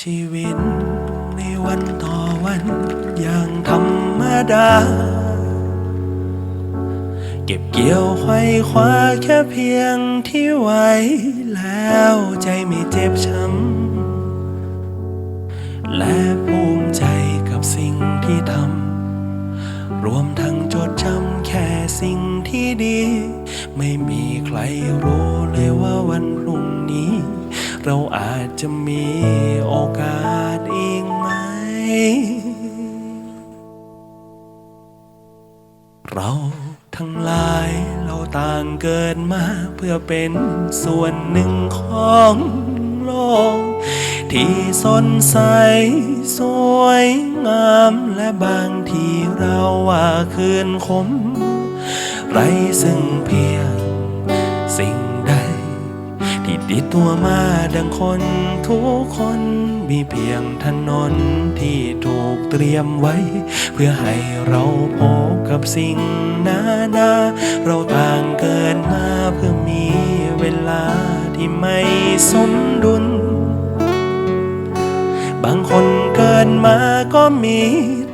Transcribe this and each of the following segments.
ชีวิต ในวันต่อวันอย่างธรรมดา เก็บเกี่ยวไขว้คว้าแค่เพียงที่ไหวแล้วใจไม่เจ็บช้ำและภูมิใจกับสิ่งที่ทำรวมทั้งจดจำแค่สิ่งที่ดี ไม่มีใครรู้เลยว่าวันพรุ่งนี้ เราอาจจะมีโอกาสอีกไหม เราทั้งหลายเราต่างเกิดมาเพื่อเป็นส่วนหนึ่งของโลก ที่สดใสสวยงามและบางทีเราว่าคืนคม ไรซึ่งเพียงสิ่ง ที่ติดตัวมาดังคนทุกคนมีเพียงถนนที่ถูกเตรียมไว้ เพื่อให้เราพบกับสิ่งนานาเราต่างเกิดมาเพื่อมีเวลาที่ไม่สมดุล บางคนเกิดมาก็มี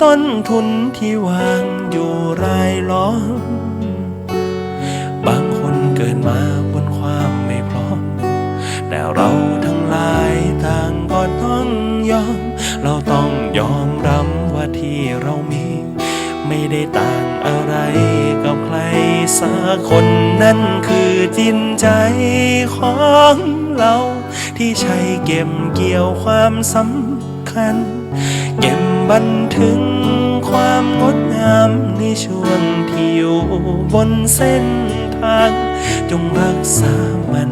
ต้นทุนที่วางอยู่รายล้อม องยอมรับว่าที่เรามี ไม่ได้ต่างอะไรกับใครสักคนนั่นคือจิตใจของเรา ที่ใช้เก็บเกี่ยวความสำคัญ เก็บบันทึกความงดงามในช่วงที่อยู่บนเส้นทาง จงรักษามัน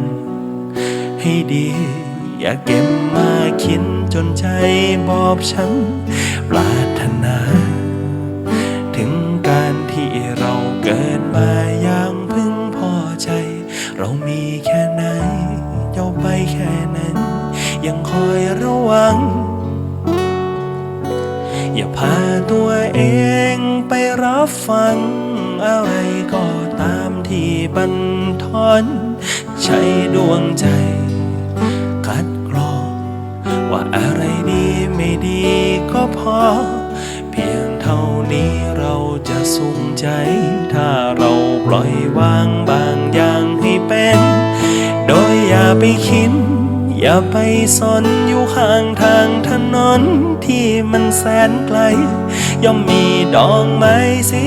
ให้ดี อย่าเก็บมาคิดจนใจบอบช้ำปรารถนา ถึงการที่เราเกิดมาอย่างพึงพอใจ เรามีแค่ไหนเจ้าไปแค่นั้น ยังคอยระวัง อย่าพาตัวเองไปรับฟัง อะไรก็ตามที่บันทอนใช้ดวงใจ คัดกรองว่าอะไรดีไม่ดีก็พอ เพียงเท่านี้เราจะสุขใจ ถ้าเราปล่อยวางบางอย่างให้เป็น โดยอย่าไปคิดอย่าไปสนอยู่ข้างทางถนนที่มันแสนไกล ย่อมมีดอกไม้สี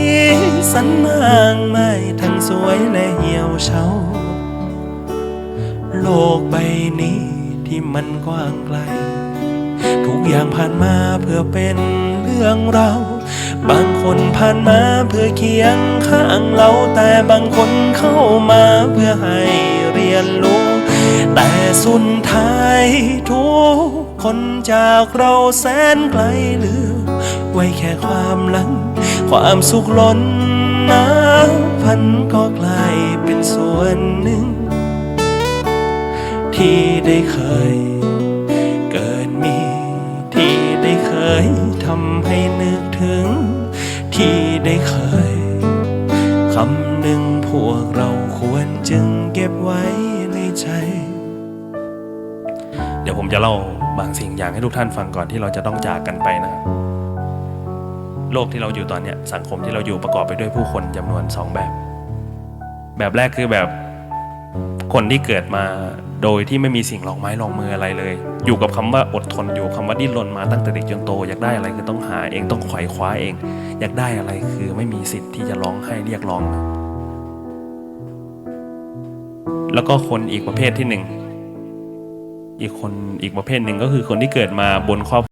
สันมากมายทั้งสวยและเหี่ยวเฉาโลกใบนี้ ที่มันกว้างไกล ทุกอย่างผ่านมาเพื่อเป็นเรื่องเรา บางคนผ่านมาเพื่อเคียงข้างเราแต่บางคนเข้ามาเพื่อให้เรียนรู้ แต่สุดท้ายทุกคนจากเราแสนไกลเหลือ ไว้แค่ความหลัง ความสุขล้นน้ำพันก็กลายเป็นส่วนหนึ่ง ที่ได้เคย เกิดมีที่ได้เคยทำให้นึกถึง ที่ได้เคยคำหนึ่งพวกเราควรจึงเก็บไว้ในใจ เดี๋ยวผมจะเล่าบางสิ่งอย่างให้ทุกท่านฟังก่อนที่เราจะต้องจากกันไปนะครับโลกที่เราอยู่ตอนเนี้ยสังคมที่เราอยู่ประกอบไปด้วยผู้คนจำนวนสองแบบ แบบแรกคือแบบคนที่เกิดมา โดยที่ไม่มีสิ่งรองไม้รองมืออะไรเลย อยู่กับคำว่าอดทนอยู่กับคำว่าดิ้นรนมาตั้งแต่เด็กจนโต อยากได้อะไรคือต้องหาเองต้องไขว่คว้าเอง อยากได้อะไรคือไม่มีสิทธิ์ที่จะร้องให้เรียกร้อง แล้วก็คนอีกประเภทที่หนึ่งอีกคนอีกประเภทหนึ่งก็คือคนที่เกิดมาบนครอบ